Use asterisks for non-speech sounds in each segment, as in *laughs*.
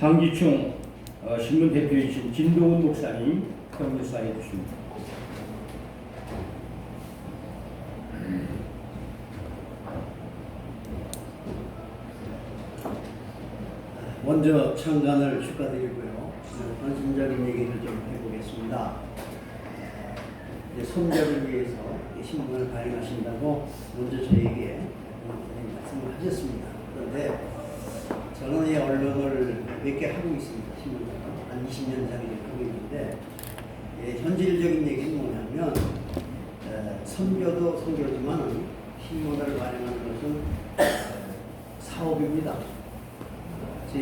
한기총 어, 신문 대표이신 진동훈 목사님 경례사해 주십니다. 먼저 창간을 축하드리고요. 관심적인 얘기를 좀 해보겠습니다. 손자를 위해서 이 신문을 발행하신다고 먼저 저에게 말씀을 하셨습니다. 그런데 저는 이 언론을 몇 개 하고 있습니다. 신문을 한 20년 전에 하고 있는데 예, 현실적인 얘기는 뭐냐면 에, 선교도 선교지만 신문을 발행하는 것은 에, 사업입니다. 제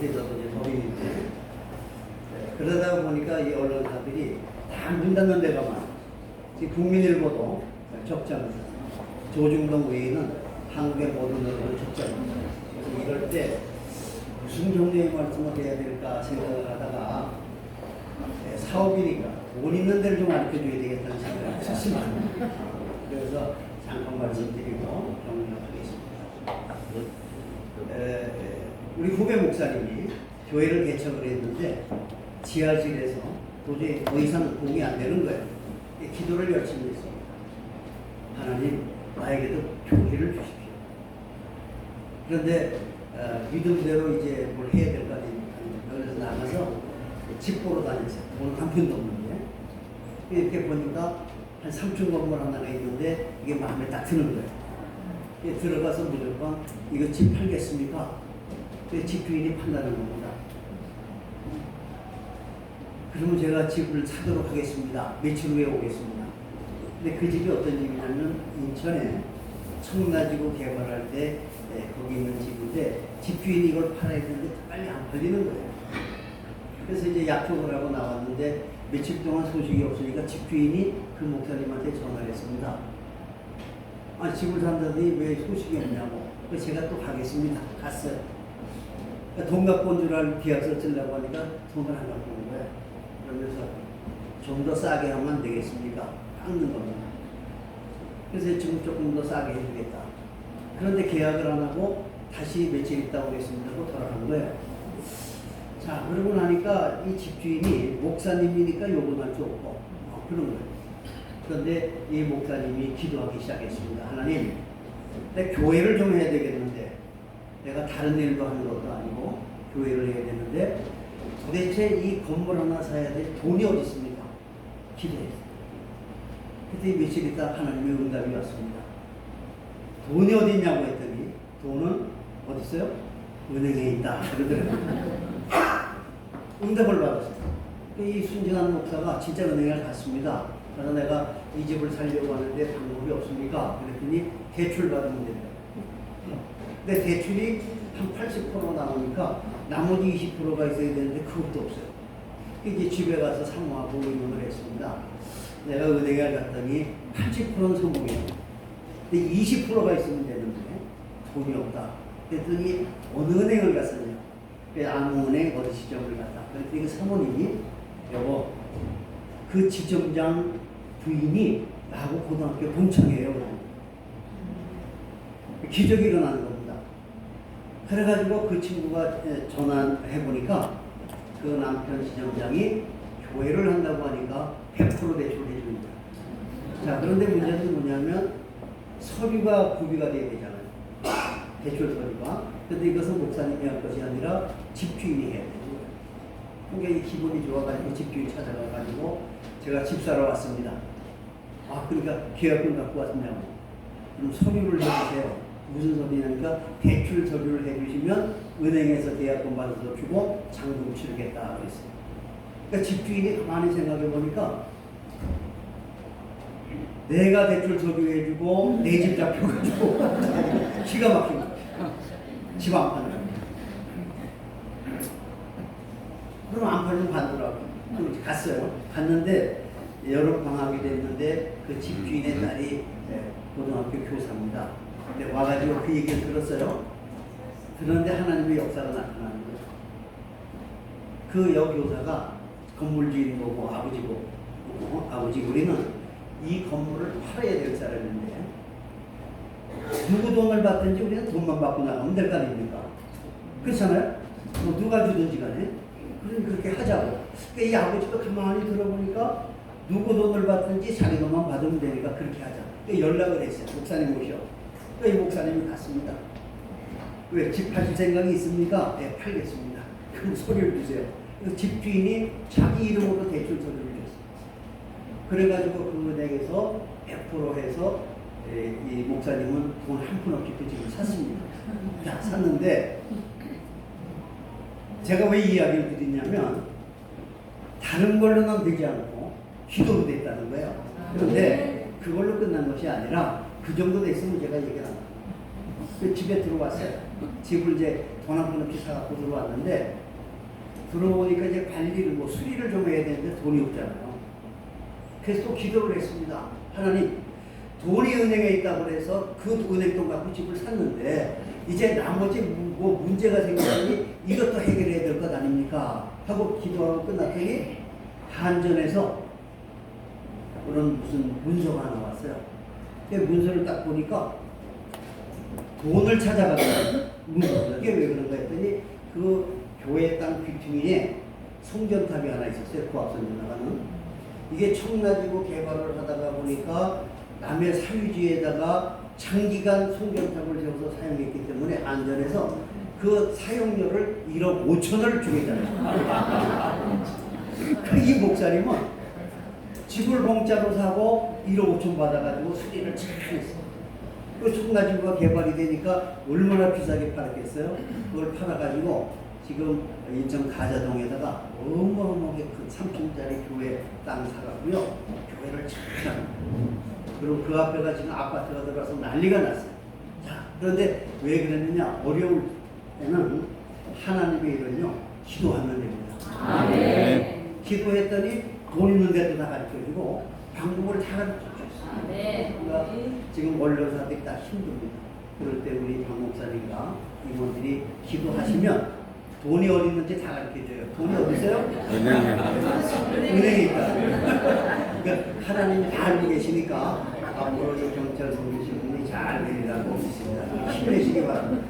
회사도 이제 법인인데 네, 그러다 보니까 이 언론사들이 다문 닫는 데가 많아. 지금 국민일보도 적자입니다. 조중동 외에는 한국의 모든 언론은 적자입니다. 이럴 때 종류의 말씀을 해야 될까 생각을 하다가 네, 사업이니까 돈 있는 데를 좀 알려줘야 되겠다는 생각을 했습니다. 그래서 잠깐 말씀드리고 정리하겠습니다. 에, 우리 후배 목사님이 교회를 개척을 했는데 지하실에서 도저히 더 이상 도움이 안 되는 거예요. 기도를 열심히 했습니다. 하나님 나에게도 교회를 주십시오. 그런데 어, 믿음대로 이제 뭘 해야 될거 아닙니까? 그래서 나가서 집 보러 다녔어요. 돈한 푼도 없는데 이렇게 보니까 한 3층 건물 하나가 있는데 이게 마음에 딱 드는 거예요. 예, 들어가서 무조건 이거 집 팔겠습니까? 그 집주인이 판다는 겁니다. 그러면 제가 집을 사도록 하겠습니다. 며칠 후에 오겠습니다. 근데 그 집이 어떤 집이냐면 인천에 청라지구 개발할 때 예, 거기 있는 집인데 집 주인이 이걸 팔아야 되는데 빨리 안 팔리는 거예요. 그래서 이제 약속을 하고 나왔는데 며칠 동안 소식이 없으니까 집주인이 그 목사님한테 전화를 했습니다. 아, 집을 산다더니 왜 소식이 없냐고. 제가 또 가겠습니다. 갔어요. 그러니까 돈 갖고 온 줄 알고 계약서 쓰려고 하니까 돈을 안 갖고 온 거예요. 그러면서 좀 더 싸게 하면 안 되겠습니까? 깎는 겁니다. 그래서 지금 조금 더 싸게 해주겠다. 그런데 계약을 안 하고 다시 며칠 있다 오겠습니다 하고 돌아간 거예요. 자, 그러고 나니까 이 집주인이 목사님이니까 요금할 수 없고 어, 그런 거예요. 그런데 이 목사님이 기도하기 시작했습니다. 하나님, 내 교회를 좀 해야 되겠는데 내가 다른 일도 하는 것도 아니고 교회를 해야 되는데 도대체 이 건물 하나 사야 될 돈이 어디 있습니까? 기도했어요. 그때 며칠 있다 하나님의 응답이 왔습니다. 돈이 어디 있냐고 했더니 돈은 어디 있어요? 은행에 있다. 그러더라고요. 응답을 받았어요. 이 순진한 목사가 진짜 은행에 갔습니다. 그래서 내가 이 집을 살려고 하는데 방법이 없습니까? 그랬더니 대출 받으면 된다. 근데 대출이 한 80% 나오니까 나머지 20%가 있어야 되는데 그것도 없어요. 이제 집에 가서 사모하고 의논을 했습니다. 내가 은행에 갔더니 80%는 성공이에요. 근데 20%가 있으면 되는데 돈이 없다. 그랬더니 어느 은행을 갔었냐? 그 아무 은행 어디 지점을 갔다. 그랬더니 그 사모님이 여보 그 지점장 부인이 나하고 고등학교 동창이에요. 기적이 일어나는 겁니다. 그래가지고 그 친구가 전화해 보니까 그 남편 지점장이 교회를 한다고 하니까 100% 대출을 해주는 거예요. 자, 그런데 문제는 뭐냐면 서류가 구비가 돼야 되잖아요. 대출 서류가. 근데 이것은 목사님이 할 것이 아니라 집주인이 해야 되는. 그러니까 이 기분이 좋아가지고 집주인 찾아가가지고 제가 집 사러 왔습니다. 아, 그러니까 계약금 갖고 왔냐고. 그럼 서류를 해주세요. 무슨 서류냐니까 대출 서류를 해주시면 은행에서 계약금 받아서 주고 잔금 치르겠다 그랬어요. 그러니까 집주인이 가만히 생각해 보니까 내가 대출 서류 해주고 내 집 잡혀가지고 *laughs* 기가 막힌 거야. 집안 거야. 그럼 안 팔면 받으라고. 그럼 갔어요. 갔는데 여름 방학이 됐는데 그 집주인의 딸이 예, 고등학교 교사입니다. 근데 와가지고 그 얘기를 들었어요. 그런데 하나님의 역사가 나타나는 거예요. 그 여교사가 건물주인 보고 아버지고 어, 아버지 우리는 이 건물을 팔아야 될 사람인데 누구 돈을 받든지 우리는 돈만 받고 나가면 될 거 아닙니까? 그렇잖아요? 뭐 누가 주든지 간에 그럼 그렇게 하자고. 그러니까 이 아버지도 가만히 들어보니까 누구 돈을 받든지 자기 돈만 받으면 되니까 그렇게 하자. 그러니까 연락을 했어요. 목사님 오셔. 그러니까 이 목사님이 갔습니다. 왜집 파실 생각이 있습니까? 네, 팔겠습니다. 그럼 소리를 주세요. 집주인이 자기 이름으로 대출 서류를. 그래가지고 그 은행에서 100% 해서 예, 이 목사님은 돈 한 푼 없이 그 집을 샀습니다. 자, 샀는데 제가 왜 이 이야기를 드리냐면 다른 걸로는 되지 않고 기도로 됐다는 거예요. 그런데 그걸로 끝난 것이 아니라 그 정도 됐으면 제가 얘기를 안 합니다. 그 집에 들어왔어요. 집을 이제 돈 한 푼 없이 사갖고 들어왔는데 들어오니까 이제 관리를 뭐 수리를 좀 해야 되는데 돈이 없잖아요. 그래서 또 기도를 했습니다. 하나님 돈이 은행에 있다고 그래서 그 은행 돈 갖고 집을 샀는데 이제 나머지 뭐 문제가 생기더니 이것도 해결해야 될 것 아닙니까? 하고 기도하고 끝났더니 한전에서 그런 무슨 문서가 하나 왔어요. 그 문서를 딱 보니까 돈을 찾아가서 문서 이게 왜 그런가 했더니 그 교회 땅 귀퉁이에 송전탑이 하나 있었어요. 고압선 나가는 이게 청라지구 개발을 하다가 보니까 남의 사유지에다가 장기간 송전탑을 세워서 사용했기 때문에 안전해서 그 사용료를 1억 5천을 주겠다는 그이 목사님은 집을 공짜로 사고 1억 5천 받아가지고 수리를 잘 했어. 그 청라지구가 개발이 되니까 얼마나 비싸게 팔았겠어요? 그걸 팔아가지고 지금 인천 가자동에다가 어마어마하게 큰 3층짜리 교회 땅 사가고요. 교회를 잘 하는 그리고 그 앞에가 지금 아파트가 들어가서 난리가 났어요. 자, 그런데 왜 그랬느냐? 어려울 때는 하나님의 일은요, 기도하면 됩니다. 아멘. 기도했더니 돈 있는 데도 다 가르쳐주고 방법을 다 가르쳐줬어요. 아멘. 그러니까 지금 원로사들이 다 힘듭니다. 그럴 때 우리 박 목사님과 이모들이 기도하시면 돈이 어디 있는지 다 가르쳐줘요. 돈이 어디 있어요? 은행에 있다. 그러니까 하나님이 다 알고 계시니까 앞으로 이 경찰 섬기신 분이 잘 되리라고 믿습니다. 힘내시기 바랍니다.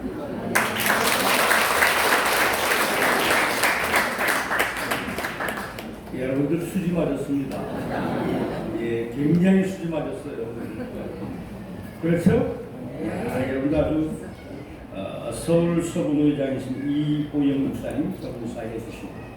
여러분들 수지 맞았습니다. 예, 굉장히 수지 맞았어요. 그렇죠? 야, 여러분들 아주 어, 서울 서부의장이신 이보영 목사님 서부 사이에 주십니다.